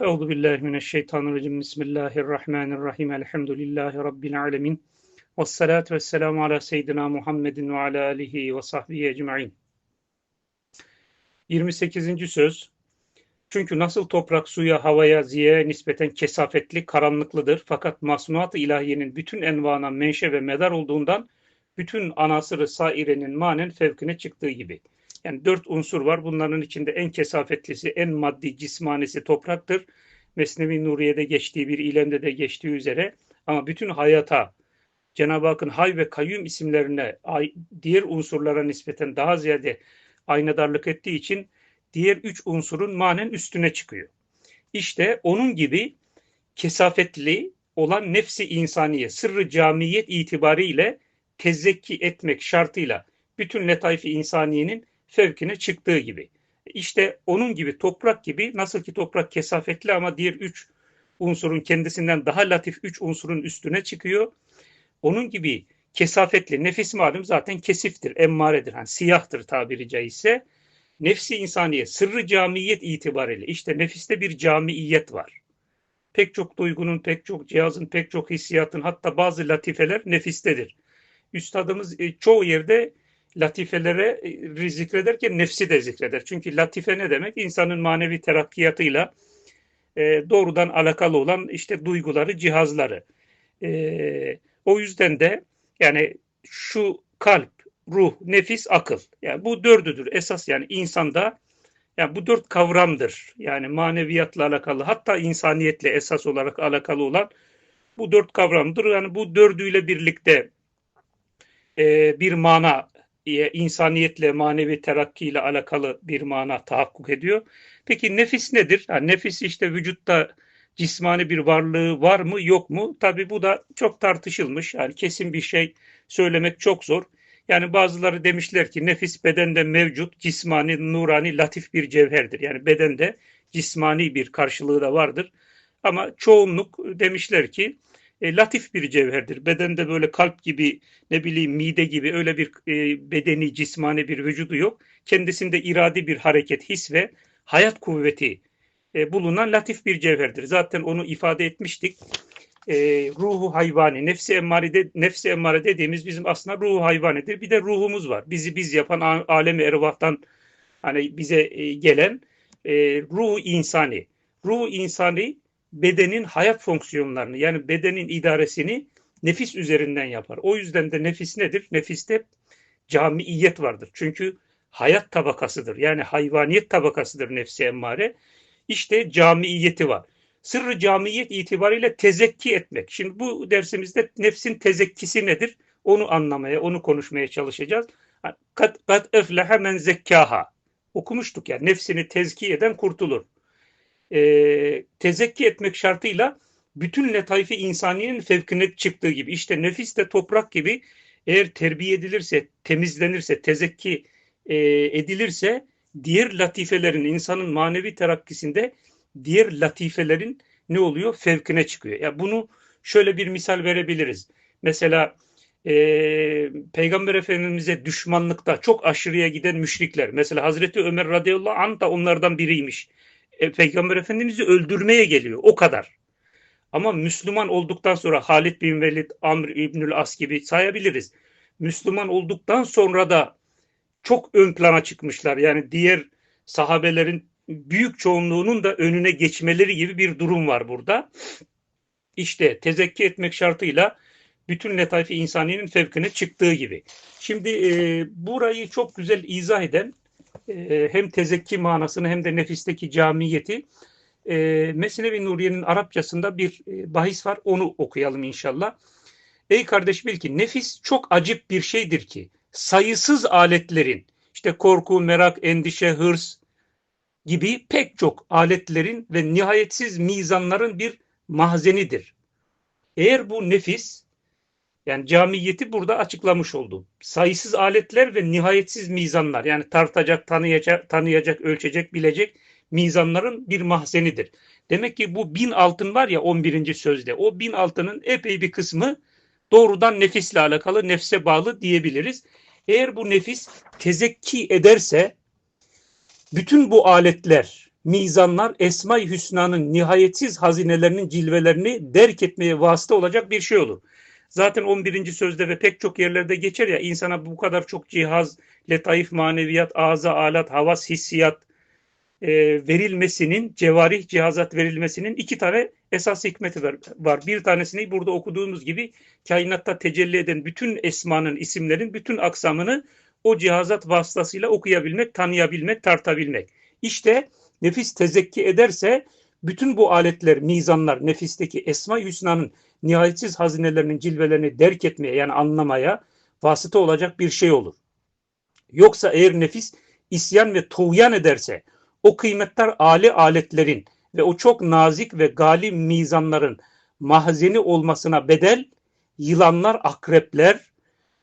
Euzu billahi mineşşeytanirracim. Bismillahirrahmanirrahim. Elhamdülillahi rabbil alamin. Ves salatu vesselamu ala seyyidina Muhammedin ve ala alihi ve sahbihi ecmaîn. 28. söz. Çünkü nasıl toprak suya, havaya, ziyaya nispeten kesafetli, karanlıklıdır. Fakat masnuat-ı ilahiyenin bütün envana menşe ve medar olduğundan bütün anasırı sairenin manen fevkine çıktığı gibi. Yani dört unsur var. Bunların içinde en kesafetlisi, en maddi, cismanesi topraktır. Mesnevi Nuriye'de geçtiği bir ilemde de geçtiği üzere. Ama bütün hayata, Cenab-ı Hakk'ın hay ve kayyum isimlerine, diğer unsurlara nispeten daha ziyade aynadarlık ettiği için diğer üç unsurun manen üstüne çıkıyor. İşte onun gibi kesafetli olan nefsi insaniye, sırrı camiyet itibariyle tezzekki etmek şartıyla bütün letayfi insaniyenin fevkine çıktığı gibi. İşte onun gibi toprak gibi nasıl ki toprak kesafetli ama diğer üç unsurun kendisinden daha latif üç unsurun üstüne çıkıyor. Onun gibi kesafetli nefis malum zaten kesiftir, emmaredir. Yani siyahtır tabiri caizse. Nefsi insaniye, sırrı camiyet itibariyle işte nefiste bir camiyet var. Pek çok duygunun, pek çok cihazın, pek çok hissiyatın hatta bazı latifeler nefistedir. Üstadımız e, çoğu yerde latifelere e, zikrederken nefsi de zikreder. Çünkü latife ne demek? İnsanın manevi terakkiyatıyla e, doğrudan alakalı olan işte duyguları, cihazları. E, o yüzden de yani şu kalp, ruh, nefis, akıl. Yani bu dördüdür. Esas yani insanda yani bu dört kavramdır. Yani maneviyatla alakalı hatta insaniyetle esas olarak alakalı olan bu dört kavramdır. Yani bu dördüyle birlikte e, bir mana insaniyetle, manevi terakkiyle alakalı bir mana tahakkuk ediyor. Peki nefis nedir? Yani nefis işte vücutta cismani bir varlığı var mı yok mu? Tabi bu da çok tartışılmış. Yani kesin bir şey söylemek çok zor. Yani bazıları demişler ki nefis bedende mevcut, cismani, nurani, latif bir cevherdir. Yani bedende cismani bir karşılığı da vardır. Ama çoğunluk demişler ki e, latif bir cevherdir. Bedende böyle kalp gibi ne bileyim mide gibi öyle bir e, bedeni cismani bir vücudu yok. Kendisinde iradi bir hareket, his ve hayat kuvveti e, bulunan latif bir cevherdir. Zaten onu ifade etmiştik. E, ruhu hayvani, nefsi emmare, de, nefsi emmare dediğimiz bizim aslında ruhu hayvanidir. Bir de ruhumuz var. Bizi biz yapan alemi ervahtan hani bize e, gelen e, ruhu insani. Ruhu insani bedenin hayat fonksiyonlarını yani bedenin idaresini nefis üzerinden yapar. O yüzden de nefis nedir? Nefiste camiiyet vardır. Çünkü hayat tabakasıdır. Yani hayvaniyet tabakasıdır nefsi emmare. İşte camiiyeti var. Sırrı camiyet itibariyle tezekki etmek. Şimdi bu dersimizde nefsin tezekkisi nedir? Onu anlamaya, onu konuşmaya çalışacağız. Kat, kat eflehe men zekkaha. Okumuştuk ya. Nefsini tezki eden kurtulur e, tezekki etmek şartıyla bütün letayfi insaniyenin fevkine çıktığı gibi işte nefis de toprak gibi eğer terbiye edilirse, temizlenirse, tezekki e, edilirse diğer latifelerin insanın manevi terakkisinde diğer latifelerin ne oluyor? Fevkine çıkıyor. Ya yani bunu şöyle bir misal verebiliriz. Mesela e, Peygamber Efendimiz'e düşmanlıkta çok aşırıya giden müşrikler. Mesela Hazreti Ömer radıyallahu anh da onlardan biriymiş Peygamber Efendimiz'i öldürmeye geliyor. O kadar. Ama Müslüman olduktan sonra Halid bin Velid, Amr İbnül As gibi sayabiliriz. Müslüman olduktan sonra da çok ön plana çıkmışlar. Yani diğer sahabelerin büyük çoğunluğunun da önüne geçmeleri gibi bir durum var burada. İşte tezekki etmek şartıyla bütün letayfi insaniyenin fevkine çıktığı gibi. Şimdi e, burayı çok güzel izah eden e, hem tezekki manasını hem de nefisteki camiyeti e, Mesnevi Nuriye'nin Arapçasında bir e, bahis var. Onu okuyalım inşallah. Ey kardeş bil ki nefis çok acip bir şeydir ki sayısız aletlerin işte korku, merak, endişe, hırs gibi pek çok aletlerin ve nihayetsiz mizanların bir mahzenidir. Eğer bu nefis yani camiyeti burada açıklamış oldu. Sayısız aletler ve nihayetsiz mizanlar yani tartacak, tanıyacak, tanıyacak, ölçecek, bilecek mizanların bir mahzenidir. Demek ki bu bin altın var ya 11. sözde o bin altının epey bir kısmı doğrudan nefisle alakalı, nefse bağlı diyebiliriz. Eğer bu nefis tezekki ederse bütün bu aletler mizanlar Esma-i Hüsna'nın nihayetsiz hazinelerinin cilvelerini derk etmeye vasıta olacak bir şey olur. Zaten 11. sözde ve pek çok yerlerde geçer ya insana bu kadar çok cihaz, letaif maneviyat, ağza, alat, havas, hissiyat e, verilmesinin, cevarih cihazat verilmesinin iki tane esas hikmeti var. Bir tanesini burada okuduğumuz gibi kainatta tecelli eden bütün esmanın, isimlerin bütün aksamını o cihazat vasıtasıyla okuyabilmek, tanıyabilmek, tartabilmek. İşte nefis tezekki ederse bütün bu aletler, mizanlar, nefisteki Esma-i Hüsna'nın nihayetsiz hazinelerinin cilvelerini derk etmeye yani anlamaya vasıta olacak bir şey olur. Yoksa eğer nefis isyan ve tuğyan ederse o kıymetler ali aletlerin ve o çok nazik ve galip mizanların mahzeni olmasına bedel yılanlar, akrepler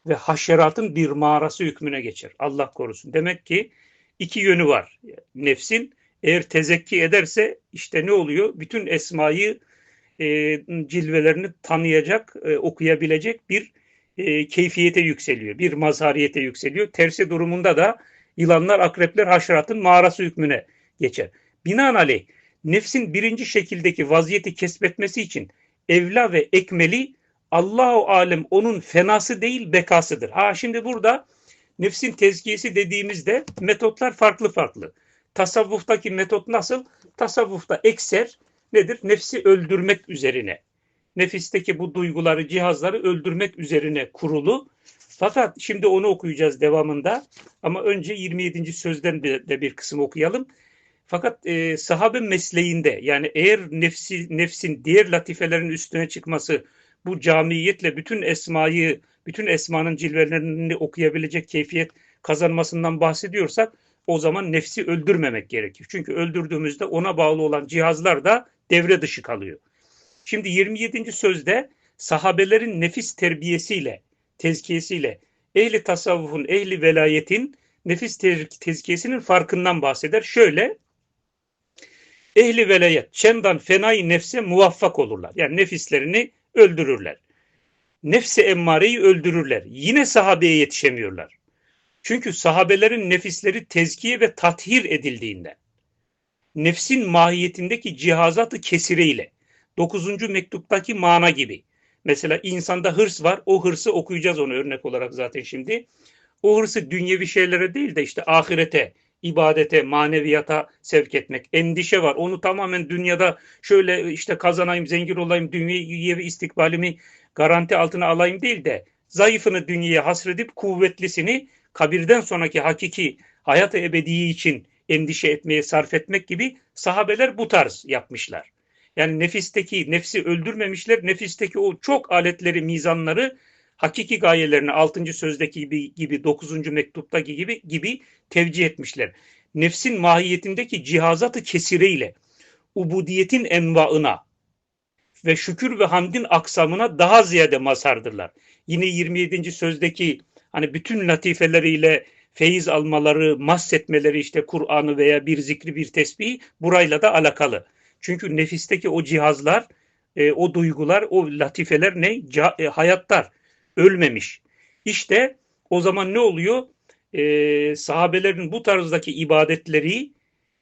ve haşeratın bir mağarası hükmüne geçer. Allah korusun. Demek ki iki yönü var nefsin. Eğer tezekki ederse işte ne oluyor? Bütün esmayı e, cilvelerini tanıyacak, e, okuyabilecek bir e, keyfiyete yükseliyor. Bir mazhariyete yükseliyor. Tersi durumunda da yılanlar, akrepler, haşeratın mağarası hükmüne geçer. Binaenaleyh nefsin birinci şekildeki vaziyeti kesbetmesi için evla ve ekmeli Allahu alem onun fenası değil bekasıdır. Ha şimdi burada nefsin tezkiyesi dediğimizde metotlar farklı farklı. Tasavvuftaki metot nasıl? Tasavvufta ekser nedir? Nefsi öldürmek üzerine. Nefisteki bu duyguları, cihazları öldürmek üzerine kurulu. Fakat şimdi onu okuyacağız devamında. Ama önce 27. sözden de bir kısım okuyalım. Fakat e, sahabe mesleğinde yani eğer nefsi, nefsin diğer latifelerin üstüne çıkması bu camiyetle bütün esmayı, bütün esmanın cilvelerini okuyabilecek keyfiyet kazanmasından bahsediyorsak o zaman nefsi öldürmemek gerekir. Çünkü öldürdüğümüzde ona bağlı olan cihazlar da devre dışı kalıyor. Şimdi 27. sözde sahabelerin nefis terbiyesiyle, tezkiyesiyle, ehli tasavvufun, ehli velayetin nefis tezkiyesinin farkından bahseder. Şöyle, ehli velayet çendan fenayı nefse muvaffak olurlar. Yani nefislerini öldürürler. Nefsi emmareyi öldürürler. Yine sahabeye yetişemiyorlar. Çünkü sahabelerin nefisleri tezkiye ve tathir edildiğinden. Nefsin mahiyetindeki cihazatı kesireyle. Dokuzuncu mektuptaki mana gibi. Mesela insanda hırs var. O hırsı okuyacağız onu örnek olarak zaten şimdi. O hırsı dünyevi şeylere değil de işte ahirete, ibadete, maneviyata sevk etmek. Endişe var. Onu tamamen dünyada şöyle işte kazanayım, zengin olayım, dünyevi istikbalimi garanti altına alayım değil de zayıfını dünyaya hasredip kuvvetlisini kabirden sonraki hakiki hayat-ı ebediyi için endişe etmeye sarf etmek gibi sahabeler bu tarz yapmışlar. Yani nefisteki nefsi öldürmemişler. Nefisteki o çok aletleri, mizanları hakiki gayelerini 6. sözdeki gibi, gibi 9. mektuptaki gibi gibi tevcih etmişler. Nefsin mahiyetindeki cihazatı kesireyle ubudiyetin envaına ve şükür ve hamdin aksamına daha ziyade mazhardırlar. Yine 27. sözdeki hani bütün latifeleriyle feyiz almaları, mahsetmeleri işte Kur'an'ı veya bir zikri bir tesbihi burayla da alakalı. Çünkü nefisteki o cihazlar, e, o duygular, o latifeler ne? Ca, e, hayatlar ölmemiş. İşte o zaman ne oluyor? Ee, sahabelerin bu tarzdaki ibadetleri,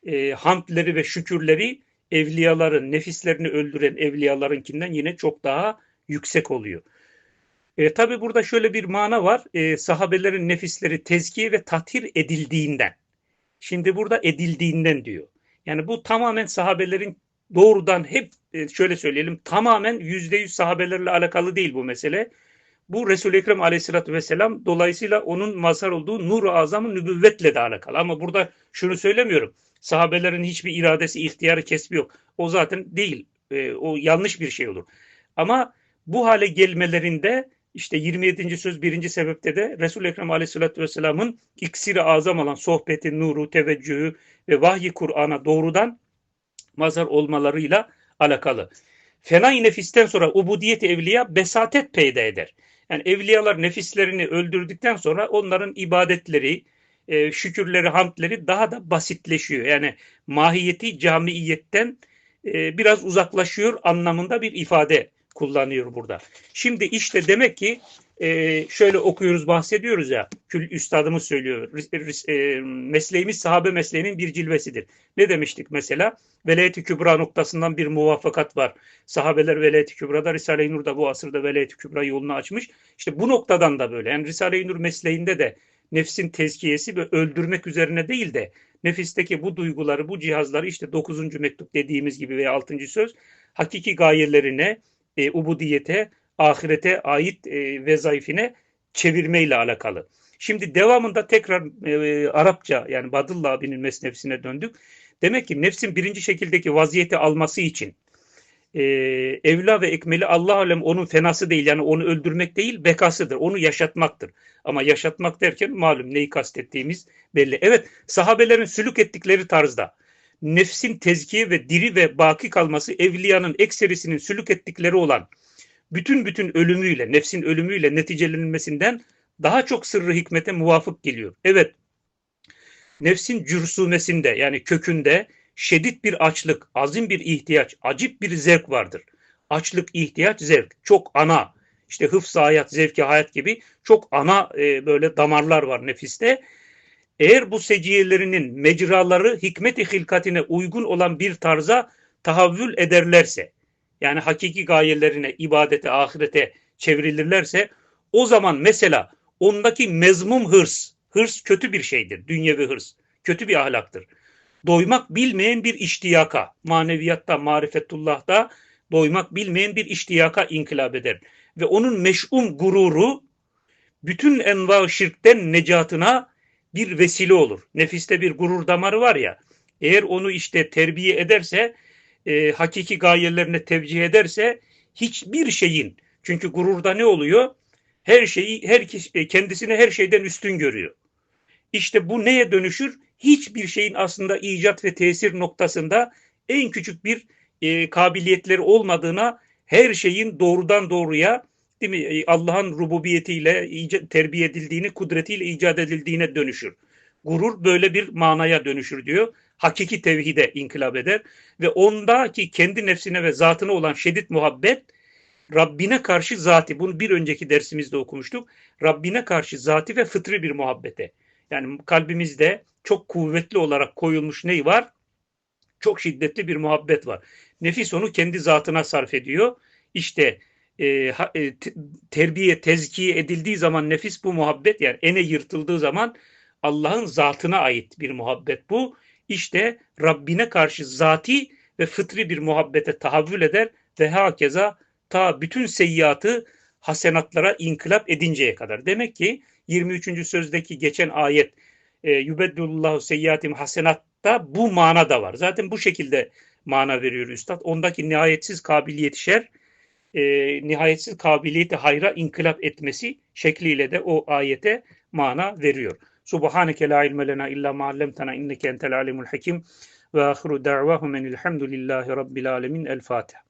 e, hamdleri ve şükürleri evliyaların, nefislerini öldüren evliyalarınkinden yine çok daha yüksek oluyor. E, Tabi burada şöyle bir mana var. E, sahabelerin nefisleri tezkiye ve tathir edildiğinden. Şimdi burada edildiğinden diyor. Yani bu tamamen sahabelerin doğrudan hep e, şöyle söyleyelim tamamen yüzde yüz sahabelerle alakalı değil bu mesele. Bu Resul-i Ekrem aleyhissalatü vesselam dolayısıyla onun mazhar olduğu nur-u azamın nübüvvetle de alakalı. Ama burada şunu söylemiyorum. Sahabelerin hiçbir iradesi, ihtiyarı, kesbi yok. O zaten değil. E, o yanlış bir şey olur. Ama bu hale gelmelerinde işte 27. söz birinci sebepte de Resul-i Ekrem aleyhissalatü vesselamın iksiri azam olan sohbeti, nuru, teveccühü ve vahyi Kur'an'a doğrudan mazhar olmalarıyla alakalı. Fenai nefisten sonra ubudiyet evliya besatet peyda eder. Yani evliyalar nefislerini öldürdükten sonra onların ibadetleri, e, şükürleri, hamdleri daha da basitleşiyor. Yani mahiyeti camiiyetten e, biraz uzaklaşıyor anlamında bir ifade kullanıyor burada. Şimdi işte demek ki e, şöyle okuyoruz bahsediyoruz ya kül üstadımız söylüyor e, mesleğimiz sahabe mesleğinin bir cilvesidir. Ne demiştik mesela? Velayet-i Kübra noktasından bir muvaffakat var. Sahabeler Velayet-i Kübra'da Risale-i Nur da bu asırda Velayet-i Kübra yolunu açmış. İşte bu noktadan da böyle. Yani Risale-i Nur mesleğinde de nefsin tezkiyesi ve öldürmek üzerine değil de nefisteki bu duyguları, bu cihazları işte 9. mektup dediğimiz gibi veya 6. söz hakiki gayelerine, e, ubudiyete, ahirete ait e, vezayfine çevirmeyle alakalı. Şimdi devamında tekrar e, Arapça yani Badıllah abinin mesnefsine döndük. Demek ki nefsin birinci şekildeki vaziyeti alması için e, evla ve ekmeli Allah alem onun fenası değil yani onu öldürmek değil bekasıdır. Onu yaşatmaktır. Ama yaşatmak derken malum neyi kastettiğimiz belli. Evet sahabelerin sülük ettikleri tarzda nefsin tezkiye ve diri ve baki kalması evliyanın ekserisinin sülük ettikleri olan bütün bütün ölümüyle, nefsin ölümüyle neticelenmesinden daha çok sırrı hikmete muvafık geliyor. Evet, nefsin cürsumesinde yani kökünde şiddet bir açlık, azim bir ihtiyaç, acip bir zevk vardır. Açlık, ihtiyaç, zevk. Çok ana, işte hıfz hayat, zevki hayat gibi çok ana e, böyle damarlar var nefiste. Eğer bu seciyelerinin mecraları hikmet-i hilkatine uygun olan bir tarza tahavvül ederlerse, yani hakiki gayelerine, ibadete, ahirete çevrilirlerse o zaman mesela ondaki mezmum hırs, hırs kötü bir şeydir, dünyevi hırs, kötü bir ahlaktır. Doymak bilmeyen bir iştiyaka, maneviyatta, marifetullah'ta doymak bilmeyen bir iştiyaka inkılap eder. Ve onun meş'um gururu bütün enva şirkten necatına bir vesile olur. Nefiste bir gurur damarı var ya, eğer onu işte terbiye ederse e, hakiki gayelerine tevcih ederse hiçbir şeyin çünkü gururda ne oluyor? Her şeyi her e, kendisini her şeyden üstün görüyor. İşte bu neye dönüşür? Hiçbir şeyin aslında icat ve tesir noktasında en küçük bir e, kabiliyetleri olmadığına her şeyin doğrudan doğruya değil mi e, Allah'ın rububiyetiyle terbiye edildiğini, kudretiyle icat edildiğine dönüşür. Gurur böyle bir manaya dönüşür diyor hakiki tevhide inkılap eder ve ondaki kendi nefsine ve zatına olan şiddet muhabbet Rabbine karşı zati bunu bir önceki dersimizde okumuştuk. Rabbine karşı zati ve fıtri bir muhabbete. Yani kalbimizde çok kuvvetli olarak koyulmuş ney var? Çok şiddetli bir muhabbet var. Nefis onu kendi zatına sarf ediyor. İşte e, e terbiye, tezkiye edildiği zaman nefis bu muhabbet yani ene yırtıldığı zaman Allah'ın zatına ait bir muhabbet bu işte Rabbine karşı zati ve fıtri bir muhabbete tahavvül eder ve hakeza ta bütün seyyiatı hasenatlara inkılap edinceye kadar. Demek ki 23. sözdeki geçen ayet e, yübeddullahu seyyiatim hasenatta bu mana da var. Zaten bu şekilde mana veriyor Üstad. Ondaki nihayetsiz kabiliyet şer, e, nihayetsiz kabiliyeti hayra inkılap etmesi şekliyle de o ayete mana veriyor. Subhaneke la ilme lena illa ma allamtana inneke entel alimul hakim ve ahiru da'vahum enilhamdülillahi rabbil alemin. El Fatiha.